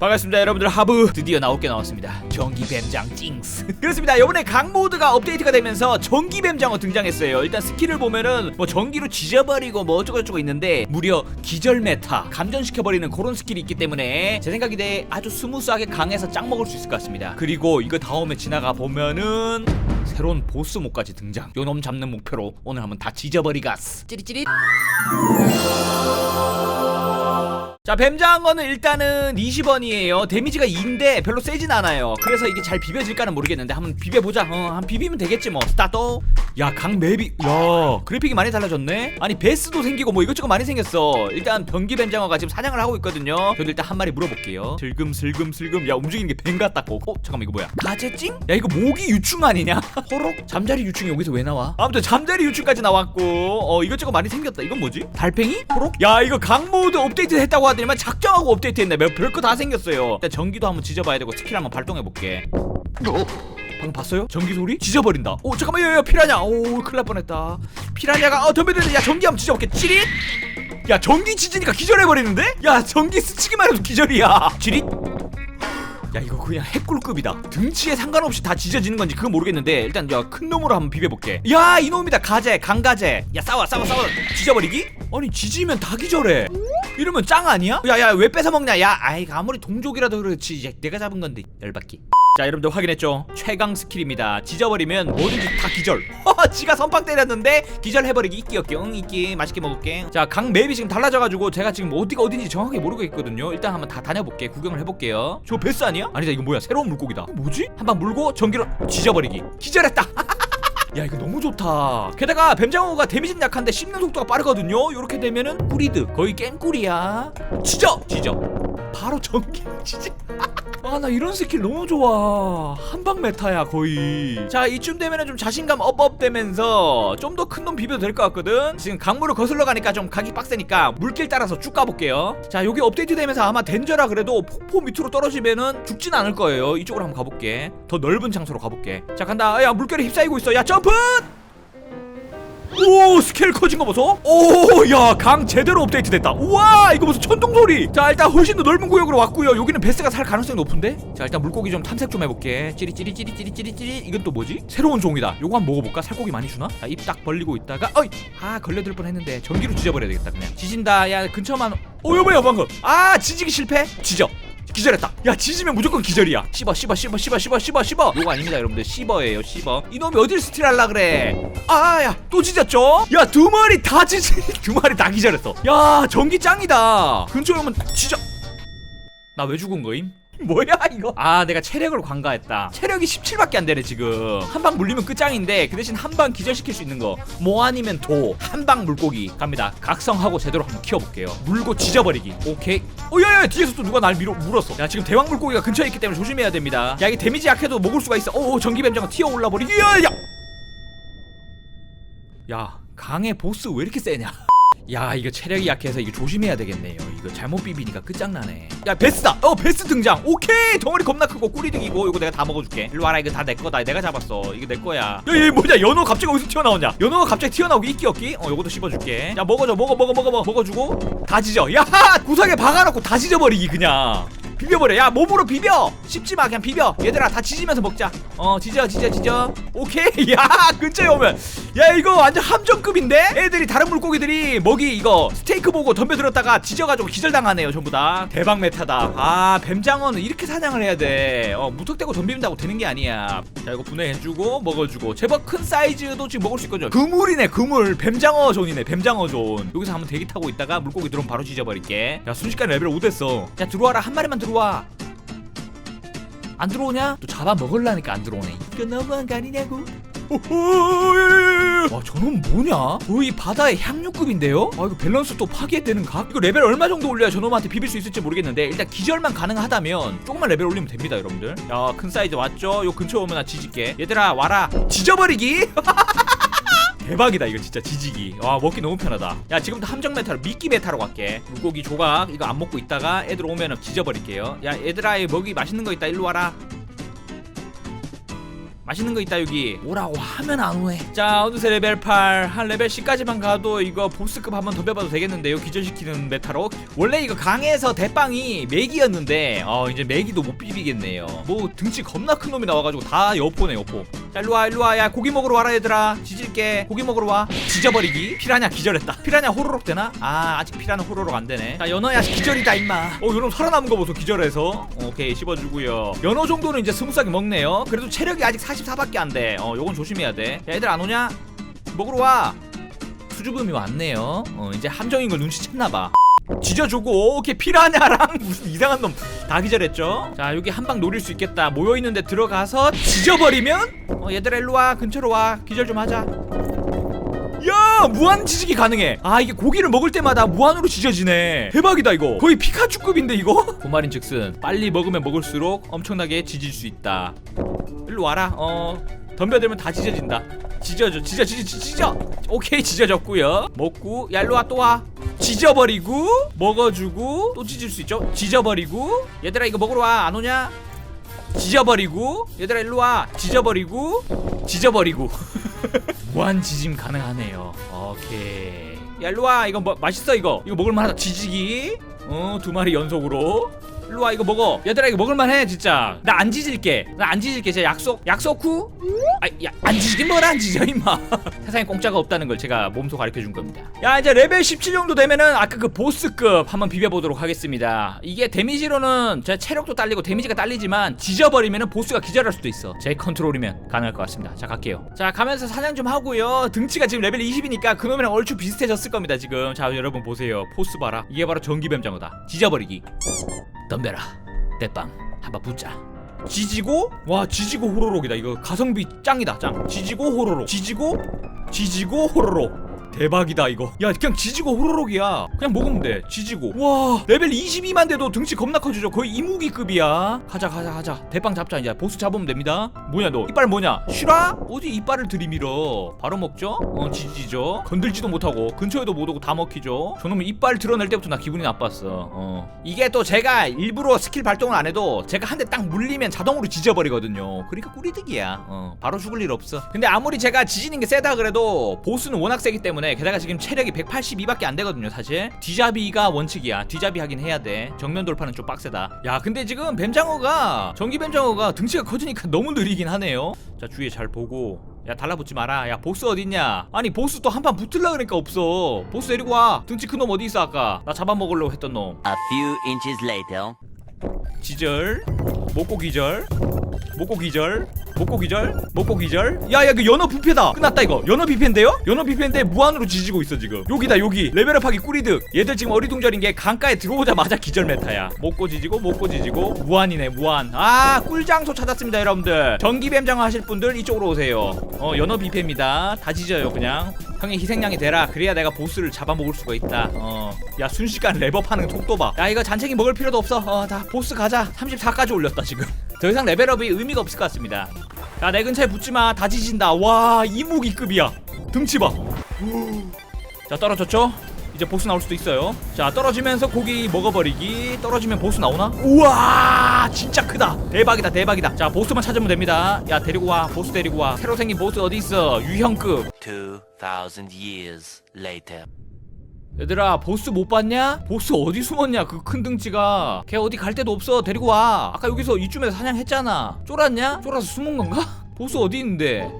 반갑습니다 여러분들. 하부 드디어 나올 게 나왔습니다. 전기 뱀장 찡스. 그렇습니다. 이번에 강 모드가 업데이트가 되면서 전기 뱀장어 등장했어요. 일단 스킬을 보면은 뭐 전기로 지져버리고 뭐 어쩌고저쩌고 있는데 무려 기절 메타 감전시켜버리는 그런 스킬이 있기 때문에 제 생각에 아주 스무스하게 강해서 짱 먹을 수 있을 것 같습니다. 그리고 이거 다음에 지나가 보면은 새로운 보스 몹까지 등장. 요놈 잡는 목표로 오늘 한번 다 지져버리가스. 찌릿찌릿 자 뱀장어는 일단은 20원이에요 데미지가 2인데 별로 세진 않아요 그래서 이게 잘 비벼질까는 모르겠는데 한번 비벼보자 어, 한 비비면 되겠지 뭐 스타트 야강 맵이 야 그래픽이 많이 달라졌네 아니 베스도 생기고 뭐 이것저것 많이 생겼어 일단 변기 뱀장어가 지금 사냥을 하고 있거든요 저도 일단 한 마리 물어볼게요 슬금 슬금 슬금 야 움직이는 게 뱀 같다 꼭 어? 잠깐만 이거 뭐야 가재찡? 야 이거 모기 유충 아니냐? 호록? 잠자리 유충이 여기서 왜 나와? 아무튼 잠자리 유충까지 나왔고 어 이것저것 많이 생겼다 이건 뭐지? 달팽이? 호록? 야 이거 강 모드 업데이트 했다고 하더니만 작정하고 업데이트 했네 별거 다 생겼어요 일단 전기도 한번 지져봐야 되고 스킬 한번 발동해볼게 방금 봤어요? 전기 소리? 지져버린다. 오 잠깐만 야야 피라냐. 오 큰일 날 뻔했다. 피라냐가 어 덤벼드는데 야 전기 한번 지져볼게. 찌릿. 야 전기 지지니까 기절해버리는데? 야 전기 스치기만 해도 기절이야. 찌릿. 야 이거 그냥 핵꿀급이다. 등치에 상관없이 다 지져지는 건지 그건 모르겠는데 일단 야 큰 놈으로 한번 비벼볼게. 야 이놈이다 가재 강가재. 야 싸워 싸워 싸워. 지져버리기? 아니 지지면 다 기절해. 이러면 짱 아니야? 야야 왜 뺏어먹냐? 야 아이 아무리 동족이라도 그렇지. 야, 내가 잡은 건데 열받기 자 여러분들 확인했죠? 최강 스킬입니다. 지져버리면 뭐든지 다 기절. 지가 선빵 때렸는데 기절해버리기. 응 있기 맛있게 먹을게. 자강 맵이 지금 달라져가지고 제가 지금 어디가 어딘지 정확하게 모르고 있거든요. 일단 한번 다 다녀볼게. 구경을 해볼게요. 저 베스 아니야? 아니다 이거 뭐야? 새로운 물고기다. 뭐지? 한방 물고 전기로 지져버리기. 기절했다 야 이거 너무 좋다. 게다가 뱀장어가 데미지는 약한데 씹는 속도가 빠르거든요. 요렇게 되면은 꾸리드 거의 깽꿀이야. 지져 지져 바로 전기 지지 아나 이런 스킬 너무 좋아. 한방 메타야 거의. 자 이쯤 되면은 좀 자신감 업업 되면서 좀 더 큰 놈 비벼도 될 것 같거든. 지금 강물을 거슬러 가니까 좀 가기 빡세니까 물길 따라서 쭉 가볼게요. 자 여기 업데이트 되면서 아마 덴저라 그래도 폭포 밑으로 떨어지면은 죽진 않을 거예요. 이쪽으로 한번 가볼게. 더 넓은 장소로 가볼게. 자 간다. 야 물결에 휩싸이고 있어. 야점 프오 스케일 커진 거 보소. 오야 강 제대로 업데이트 됐다. 우와 이거 무슨 천둥 소리. 자 일단 훨씬 더 넓은 구역으로 왔고요. 여기는 베스가 살 가능성이 높은데? 자 일단 물고기 좀 탐색 좀 해볼게. 찌릿찌릿 이건 또 뭐지? 새로운 종이다. 요거 한번 먹어볼까? 살코기 많이 주나? 자 입 딱 벌리고 있다가 어이! 아 걸려들 뻔했는데 전기로 지져버려야 되겠다 그냥. 지진다. 야 근처만. 어 여보야 방금. 아 지지기 실패? 지져 기절했다. 야 지지면 무조건 기절이야. 씹어 씹어 씹어 씹어 씹어 씹어 씹어. 요거 아닙니다 여러분들 씹어예요 씹어. 이놈이 어딜 스틸할라 그래. 아야 또 지졌죠? 야 두 마리 다 지지 두 마리 다 기절했어. 야 전기 짱이다. 근처에 오면 지져. 나 왜 죽은 거임? 뭐야 이거? 아 내가 체력을 관가했다. 체력이 17밖에 안 되네 지금. 한 방 물리면 끝장인데 그 대신 한 방 기절시킬 수 있는 거. 뭐 아니면 도. 한 방 물고기 갑니다. 각성하고 제대로 한번 키워볼게요. 물고 지져버리기. 오케이. 오야야 뒤에서 또 누가 날 밀어 물었어. 야 지금 대왕 물고기가 근처에 있기 때문에 조심해야 됩니다. 야 이게 데미지 약해도 먹을 수가 있어. 오 전기 뱀장어 튀어 올라 버리기. 야야. 야 강의 보스 왜 이렇게 세냐? 야 이거 체력이 약해서 이거 조심해야 되겠네요. 이거 잘못 비비니까 끝장나네. 야 베스다! 어 베스 등장! 오케이! 덩어리 겁나 크고 꾸리득이고 이거 내가 다 먹어줄게. 일로 와라 이거 다 내 거다. 내가 잡았어. 이거 내 거야. 야얘 뭐냐? 연어 갑자기 어디서 튀어나오냐? 연어가 갑자기 튀어나오고 있기 없기 어 요것도 씹어줄게. 야 먹어줘. 먹어 먹어 먹어 먹어. 먹어주고. 다 지져. 야 구석에 박아놓고 다 지져버리기 그냥 비벼버려. 야 몸으로 비벼. 씹지마. 그냥 비벼. 얘들아 다 지지면서 먹자. 어 지져 지져 지져 오케이. 야 근처에 오면. 야 이거 완전 함정급인데? 애들이 다른 물고기들이 먹이 이거 스테이크 보고 덤벼들었다가 지져가지고 기절당하네요 전부 다. 대박 메타다. 아 뱀장어는 이렇게 사냥을 해야 돼어 무턱대고 덤빈다고 되는 게 아니야. 자 이거 분해해주고 먹어주고. 제법 큰 사이즈도 지금 먹을 수 있거든요 그물이네 그물. 뱀장어 존이네 뱀장어 존. 여기서 한번 대기 타고 있다가 물고기 들어오면 바로 지져버릴게. 야 순식간에 레벨 5 됐어. 야 들어와라. 한 마리만 들어 와 안 들어오냐? 또 잡아 먹으려니까 안 들어오네. 이거 너무한 거 아니냐고? 와 저놈 뭐냐? 거의 바다의 향유급인데요? 아 이거 밸런스 또 파괴되는 각? 이거 레벨 얼마 정도 올려야 저놈한테 비빌 수 있을지 모르겠는데 일단 기절만 가능하다면 조금만 레벨 올리면 됩니다 여러분들 야 큰 사이즈 왔죠? 요 근처 오면 나 지질게 얘들아 와라 지져버리기 대박이다 이거 진짜 지지기. 와 먹기 너무 편하다. 야 지금부터 함정 메타로 미끼 메타로 갈게. 물고기 조각 이거 안 먹고 있다가 애들 오면은 지져버릴게요. 야 얘들아 이 먹이 맛있는 거 있다 일로 와라. 맛있는 거 있다 여기. 오라고 하면 안 오네 자 어느새 레벨 8 한 레벨 10까지만 가도 이거 보스급 한번 더 배봐도 되겠는데요 기절시키는 메타로. 원래 이거 강에서 대빵이 맥이었는데 어 이제 맥이도 못 비비겠네요. 뭐 등치 겁나 큰 놈이 나와가지고 다 여포네 여포 자 일로와 일로와. 야 고기 먹으러 와라 얘들아. 지질게. 고기 먹으러 와. 지져버리기. 피라냐 기절했다. 피라냐 호로록 되나? 아 아직 피라냐 호로록 안 되네. 자 연어야 기절이다 임마. 어 연어 살아남은 거 보소 기절해서. 오케이 씹어주고요. 연어 정도는 이제 스무스하게 먹네요. 그래도 체력이 아직 44밖에 안돼 어 요건 조심해야 돼. 야, 얘들 안 오냐? 먹으러 와. 수줍음이 왔네요. 어 이제 함정인 걸 눈치챘나봐. 지져주고 오케이 피라냐랑 무슨 이상한 놈 다 기절했죠? 자 여기 한 방 노릴 수 있겠다. 모여있는데 들어가서 지져버리면? 어 얘들아 일로와. 근처로 와. 기절 좀 하자. 야 무한 지지기 가능해. 아 이게 고기를 먹을 때마다 무한으로 지져지네. 대박이다 이거. 거의 피카츄급인데 이거? 그 말인 즉슨 빨리 먹으면 먹을수록 엄청나게 지질 수 있다. 일로 와라. 어 덤벼들면 다 지져줘 지져 지져 지져, 지져 오케이 지져졌고요. 먹고 야 일로 와 또와. 지져버리고 먹어주고 또 지질 수 있죠? 지져버리고 얘들아 이거 먹으러 와. 안 오냐? 지져버리고 얘들아 일로 와. 지져버리고 지져버리고. 무한 지짐 가능하네요. 오케이. 야 일로 와. 이거 뭐 맛있어 이거. 이거 먹을만하다. 지지기. 어 두 마리 연속으로 일로 와 이거 먹어. 얘들아 이거 먹을만해 진짜. 나 안 지질게. 나 안 지질게. 제 약속 약속 후? 아야안 지지긴 뭘안 지져 임마. 세상에 공짜가 없다는 걸 제가 몸소 가르쳐 준 겁니다. 야 이제 레벨 17 정도 되면은 아까 그 보스급 한번 비벼보도록 하겠습니다. 이게 데미지로는 제 체력도 딸리고 데미지가 딸리지만 지져버리면은 보스가 기절할 수도 있어. 제 컨트롤이면 가능할 것 같습니다. 자 갈게요. 자 가면서 사냥 좀 하고요. 등치가 지금 레벨 20이니까 그놈이랑 얼추 비슷해졌을 겁니다 지금. 자 여러분 보세요. 포스 봐라. 이게 바로 전기뱀장어다. 지져버리기 덤벼라. 대빵 한번 붙자. 지지고? 와 지지고 호로록이다. 이거 가성비 짱이다 짱. 지지고 호로록. 지지고? 지지고 호로록 대박이다 이거. 야 그냥 지지고 호로록이야. 그냥 먹으면 돼 지지고. 와 레벨 22만 돼도 등치 겁나 커지죠. 거의 이무기급이야. 가자 가자 가자. 대빵 잡자 이제. 보스 잡으면 됩니다. 뭐냐 너? 이빨 뭐냐? 실화? 어디 이빨을 들이밀어? 바로 먹죠? 어 지지죠. 건들지도 못하고 근처에도 못 오고 다 먹히죠. 저놈은 이빨 드러낼 때부터 나 기분이 나빴어. 어. 이게 또 제가 일부러 스킬 발동을 안 해도 제가 한 대 딱 물리면 자동으로 지져버리거든요. 그러니까 꿀이득이야. 어 바로 죽을 일 없어. 근데 아무리 제가 지지는 게 세다 그래도 보스는 워낙 세기 때문에 게다가 지금 체력이 182밖에 안 되거든요 사실. 뒤잡이가 원칙이야. 뒤잡이 하긴 해야 돼. 정면 돌파는 좀 빡세다. 야 근데 지금 뱀장어가 전기 뱀장어가 등치가 커지니까 너무 느리긴 하네요. 자 주위에 잘 보고. 야 달라붙지 마라. 야 보스 어딨냐? 아니 보스 또 한 판 붙을라 그러니까 없어. 보스 데리고 와. 등치 큰 놈 어디 있어 아까? 나 잡아먹으려고 했던 놈. A few inches later. 기절. 먹고 기절 먹고 기절 먹고 기절 먹고 기절. 야야 그 연어 뷔페다. 끝났다 이거. 연어 뷔페인데요? 연어 뷔페인데 무한으로 지지고 있어 지금. 여기다 여기. 레벨업하기 꿀이득. 얘들 지금 어리둥절인 게 강가에 들어오자마자 기절 메타야. 먹고 지지고 먹고 지지고. 무한이네 무한. 아 꿀장소 찾았습니다 여러분들. 전기뱀장어 하실 분들 이쪽으로 오세요. 어 연어 뷔페입니다. 다 지져요 그냥. 형의 희생양이 되라. 그래야 내가 보스를 잡아먹을 수가 있다. 어 야 순식간 랩업하는 속도 봐야 이거 잔챙이 먹을 필요도 없어. 어 다 보스 가자. 34까지 올렸다 지금 더 이상 레벨업이 의미가 없을 것 같습니다. 야 내 근처에 붙지마. 다 지진다. 와 이무기급이야. 등치 봐자 떨어졌죠? 이제 보스 나올 수도 있어요. 자 떨어지면서 고기 먹어버리기. 떨어지면 보스 나오나? 우와 진짜 크다. 대박이다 대박이다. 자 보스만 찾으면 됩니다. 야 데리고 와. 보스 데리고 와. 새로 생긴 보스 어디 있어? 유형급. 2,000 years later. 얘들아 보스 못 봤냐? 보스 어디 숨었냐 그 큰 등치가? 걔 어디 갈 데도 없어. 데리고 와. 아까 여기서 이쯤에서 사냥했잖아. 쫄았냐? 쫄아서 숨은 건가? 보스 어디 있는데?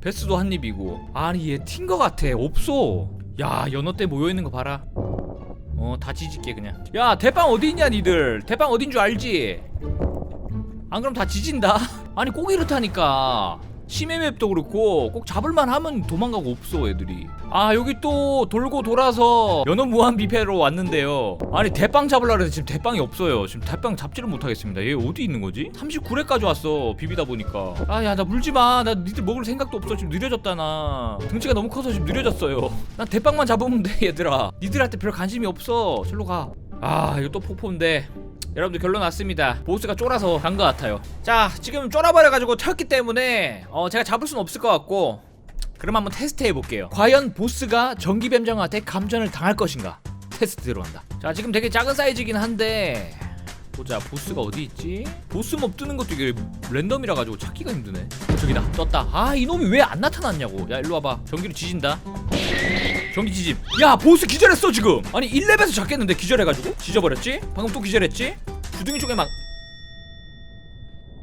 베스도 한 입이고. 아니 얘 튄 거 같아. 없어. 야 연어 때 모여있는 거 봐라. 어 다 지질게 그냥. 야 대빵 어디 있냐 니들? 대빵 어딘 줄 알지? 안 그럼 다 지진다? 아니 꼭 이렇다니까 심해맵도 그렇고 꼭 잡을만 하면 도망가고 없어 애들이. 아 여기 또 돌고 돌아서 연어 무한 뷔페로 왔는데요. 아니 대빵 잡으려 그래서 지금 대빵이 없어요. 지금 대빵 잡지를 못하겠습니다. 얘 어디 있는 거지? 39회까지 왔어 비비다 보니까. 아 야 나 물지마. 나 니들 먹을 생각도 없어. 지금 느려졌다 나. 등치가 너무 커서 지금 느려졌어요. 난 대빵만 잡으면 돼 얘들아. 니들한테 별 관심이 없어. 절로 가아 이거 또 폭포인데 여러분들 결론 났습니다. 보스가 쫄아서 간 것 같아요. 자 지금 쫄아버려가지고 튀었기 때문에 어 제가 잡을 순 없을 것 같고 그럼 한번 테스트 해볼게요. 과연 보스가 전기뱀장어한테 감전을 당할 것인가? 테스트 들어간다. 자 지금 되게 작은 사이즈긴 한데 보자 보스가 어디 있지? 보스 몹 뜨는 것도 이게 랜덤이라 가지고 찾기가 힘드네. 어, 저기다 떴다. 아 이놈이 왜 안 나타났냐고. 야 일로 와봐. 전기로 지진다 전기 지짐 야 보스 기절했어 지금 아니 1렙에서 잡겠는데 기절해가지고 지져버렸지? 방금 또 기절했지? 주둥이 쪽에 막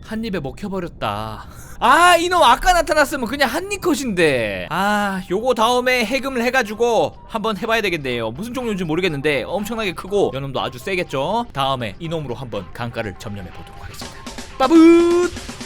한 입에 먹혀버렸다. 아 이놈 아까 나타났으면 그냥 한입 컷인데. 아 요거 다음에 해금을 해가지고 한번 해봐야 되겠네요. 무슨 종류인지 모르겠는데 엄청나게 크고 연음도 아주 세겠죠. 다음에 이놈으로 한번 강가를 점령해 보도록 하겠습니다. 빠붓.